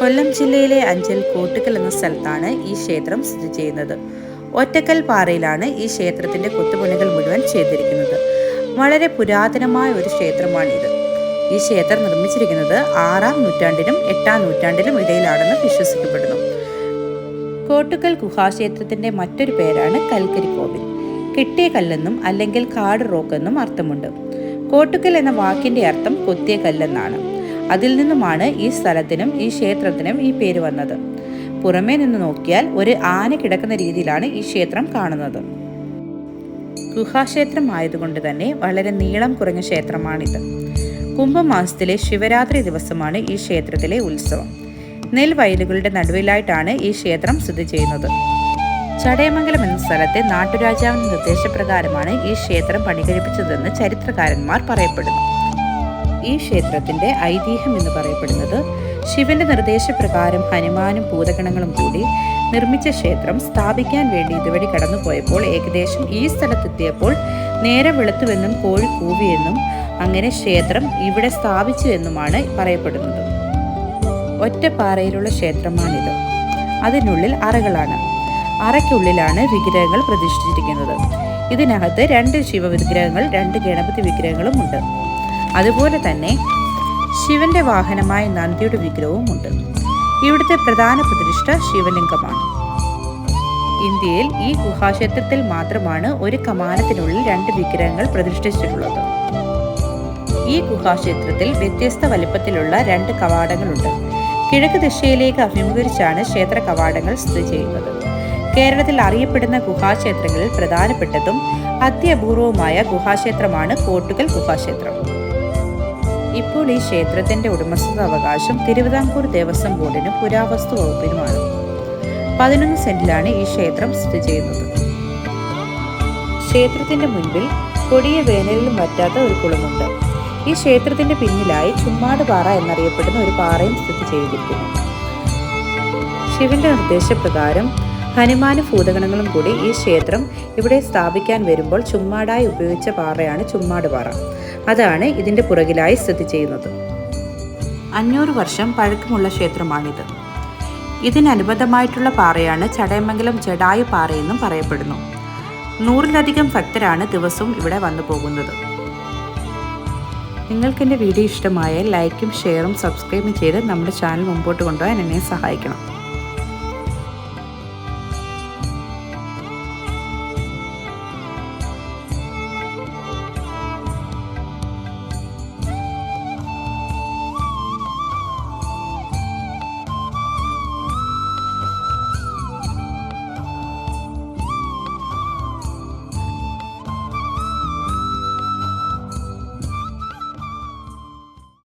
കൊല്ലം ജില്ലയിലെ അഞ്ചൽ കോട്ടുക്കൽ എന്ന സ്ഥലത്താണ് ഈ ക്ഷേത്രം സ്ഥിതി ചെയ്യുന്നത്. ഒറ്റക്കൽ പാറയിലാണ് ഈ ക്ഷേത്രത്തിന്റെ കൊത്തുപണികൾ മുഴുവൻ ചെയ്തിരിക്കുന്നത്. വളരെ പുരാതനമായ ഒരു ക്ഷേത്രമാണിത്. ഈ ക്ഷേത്രം നിർമ്മിച്ചിരിക്കുന്നത് ആറാം നൂറ്റാണ്ടിനും എട്ടാം നൂറ്റാണ്ടിനും ഇടയിലാണെന്ന് വിശ്വസിക്കപ്പെടുന്നു. കോട്ടുക്കൽ ഗുഹാക്ഷേത്രത്തിന്റെ മറ്റൊരു പേരാണ് കൽക്കരി കോവിൽ കിട്ടിയ കല്ലെന്നും അല്ലെങ്കിൽ കാട് റോക്ക് എന്നും അർത്ഥമുണ്ട്. കോട്ടുക്കൽ എന്ന വാക്കിന്റെ അർത്ഥം കൊത്തിയ കല്ലെന്നാണ്. അതിൽ നിന്നുമാണ് ഈ സ്ഥലത്തിനും ഈ ക്ഷേത്രത്തിനും ഈ പേര് വന്നത്. പുറമേ നിന്ന് നോക്കിയാൽ ഒരു ആന കിടക്കുന്ന രീതിയിലാണ് ഈ ക്ഷേത്രം കാണുന്നത്. ഗുഹാക്ഷേത്രം ആയതുകൊണ്ട് തന്നെ വളരെ നീളം കുറഞ്ഞ ക്ഷേത്രമാണിത്. കുംഭമാസത്തിലെ ശിവരാത്രി ദിവസമാണ് ഈ ക്ഷേത്രത്തിലെ ഉത്സവം. നെൽവയലുകളുടെ നടുവിലായിട്ടാണ് ഈ ക്ഷേത്രം സ്ഥിതി ചെയ്യുന്നത്. ചടയമംഗലം എന്ന സ്ഥലത്തെ നാട്ടുരാജാവിന്റെ നിർദ്ദേശപ്രകാരമാണ് ഈ ക്ഷേത്രം പണികഴിപ്പിച്ചതെന്ന് ചരിത്രകാരന്മാർ പറയപ്പെടുന്നു. ഈ ക്ഷേത്രത്തിന്റെ ഐതിഹ്യം എന്ന് പറയപ്പെടുന്നത് ശിവന്റെ നിർദ്ദേശപ്രകാരം ഹനുമാനും ഭൂതഗണങ്ങളും കൂടി നിർമ്മിച്ച ക്ഷേത്രം സ്ഥാപിക്കാൻ വേണ്ടി ഇതുവഴി കടന്നുപോയപ്പോൾ ഏകദേശം ഈ സ്ഥലത്തെത്തിയപ്പോൾ നേരെ വെളുത്തുവെന്നും കോഴി കൂവിയെന്നും അങ്ങനെ ക്ഷേത്രം ഇവിടെ സ്ഥാപിച്ചു എന്നുമാണ് പറയപ്പെടുന്നത്. ഒറ്റപ്പാറയിലുള്ള ക്ഷേത്രമാണിത്. അതിനുള്ളിൽ അറകളാണ്. അറയ്ക്കുള്ളിലാണ് വിഗ്രഹങ്ങൾ പ്രതിഷ്ഠിച്ചിരിക്കുന്നത്. ഇതിനകത്ത് രണ്ട് ശിവവിഗ്രഹങ്ങൾ രണ്ട് ഗണപതി വിഗ്രഹങ്ങളും ഉണ്ട്. അതുപോലെ തന്നെ ശിവന്റെ വാഹനമായ നന്ദിയുടെ വിഗ്രഹവും ഉണ്ട്. ഇവിടുത്തെ പ്രധാന പ്രതിഷ്ഠ ശിവലിംഗമാണ്. ഇന്ത്യയിൽ ഈ ഗുഹാക്ഷേത്രത്തിൽ മാത്രമാണ് ഒരു കമാനത്തിനുള്ളിൽ രണ്ട് വിഗ്രഹങ്ങൾ പ്രതിഷ്ഠിച്ചിട്ടുള്ളത്. ഈ ഗുഹാക്ഷേത്രത്തിൽ വ്യത്യസ്ത വലിപ്പത്തിലുള്ള രണ്ട് കവാടങ്ങളുണ്ട്. കിഴക്ക് ദിശയിലേക്ക് അഭിമുഖീകരിച്ചാണ് ക്ഷേത്ര കവാടങ്ങൾ സ്ഥിതി ചെയ്യുന്നത്. കേരളത്തിൽ അറിയപ്പെടുന്ന ഗുഹാക്ഷേത്രങ്ങളിൽ പ്രധാനപ്പെട്ടതും അത്യപൂർവമായ ഗുഹാക്ഷേത്രമാണ് കോട്ടുകൽ ഗുഹാക്ഷേത്രം. ഇപ്പോൾ ഈ ക്ഷേത്രത്തിന്റെ ഉടമസ്ഥത അവകാശം തിരുവിതാംകൂർ ദേവസ്വം ബോർഡിനും പുരാവസ്തു വകുപ്പിനുമാണ്. പതിനൊന്ന് സെന്റിലാണ് ഈ ക്ഷേത്രം സ്ഥിതി ചെയ്യുന്നത്. ക്ഷേത്രത്തിന്റെ മുൻപിൽ കൊടിയ വേനലിലും പറ്റാത്ത ഒരു കുളമുണ്ട്. ഈ ക്ഷേത്രത്തിന്റെ പിന്നിലായി ചുമ്മാട് പാറ എന്നറിയപ്പെടുന്ന ഒരു പാറയും സ്ഥിതി ചെയ്തിരിക്കുന്നു. ശിവന്റെ നിർദ്ദേശപ്രകാരം ഹനുമാന ഭൂതഗണങ്ങളും കൂടി ഈ ക്ഷേത്രം ഇവിടെ സ്ഥാപിക്കാൻ വരുമ്പോൾ ചുമ്മാടായി ഉപയോഗിച്ച പാറയാണ് ചുമ്മാട് പാറ അതാണ് ഇതിന്റെ പുറകിലായി സ്ഥിതി ചെയ്യുന്നത്. അഞ്ഞൂറ് വർഷം പഴക്കമുള്ള ക്ഷേത്രമാണിത്. ഇതിനനുബന്ധമായിട്ടുള്ള പാറയാണ് ചടയമംഗലം ജഡായു പാറയെന്നും പറയപ്പെടുന്നു. നൂറിലധികം ഭക്തരാണ് ദിവസവും ഇവിടെ വന്നു പോകുന്നത്. നിങ്ങൾക്ക് എന്റെ വീഡിയോ ഇഷ്ടമായാൽ ലൈക്കും ഷെയറും സബ്സ്ക്രൈബും ചെയ്ത് നമ്മുടെ ചാനൽ മുമ്പോട്ട് കൊണ്ടുപോകാൻ എന്നെ സഹായിക്കണം.